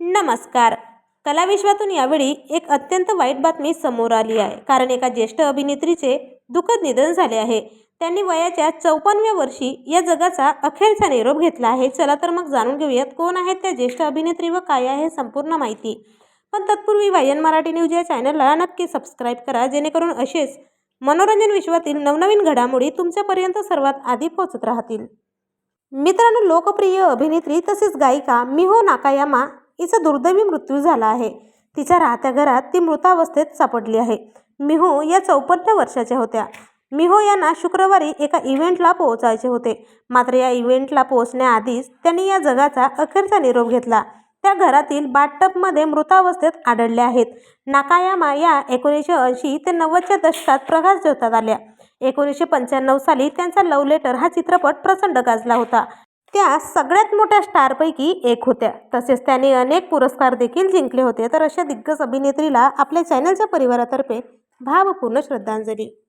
नमस्कार. कलाविश्वातून यावेळी एक अत्यंत वाईट बातमी समोर आली आहे. कारण एका ज्येष्ठ अभिनेत्रीचे दुःखद निधन झाले आहे. त्यांनी वयाच्या चौपन्नव्या वर्षी या जगाचा अखेरचा निरोप घेतला आहे. चला तर मग जाणून घेऊयात कोण आहेत त्या ज्येष्ठ अभिनेत्री व काय आहे संपूर्ण माहिती. पण तत्पूर्वी वायन मराठी न्यूज या चॅनलला नक्की सबस्क्राईब करा जेणेकरून असेच मनोरंजन विश्वातील नवनवीन घडामोडी तुमच्यापर्यंत सर्वात आधी पोहोचत राहतील. मित्रांनो लोकप्रिय अभिनेत्री तसेच गायिका मिहो नाकायामा हिचा दुर्दैवी मृत्यू झाला आहे. तिच्या राहत्या घरात ती मृतावस्थेत सापडली आहे. मिहो या चौपन्न वर्षाच्या होत्या. मिहो यांना शुक्रवारी एका इव्हेंटला पोहोचायचे होते. मात्र या इव्हेंटला पोहोचण्याआधीच त्यांनी या जगाचा अखेरचा निरोप घेतला. त्या घरातील बाथटबमध्ये मृतावस्थेत आढळल्या आहेत. नाकायामा या एकोणीसशे ऐंशी ते नव्वदच्या दशकात प्रकाश झोतात आल्या. एकोणीसशे पंच्याण्णव साली त्यांचा लव्ह लेटर हा चित्रपट प्रचंड गाजला होता. त्या सगळ्यात मोठ्या स्टारपैकी एक होत्या. तसेच त्याने अनेक पुरस्कार देखील जिंकले होते. तर अशा दिग्गज अभिनेत्रीला आपल्या चॅनलच्या परिवारातर्फे भावपूर्ण श्रद्धांजली.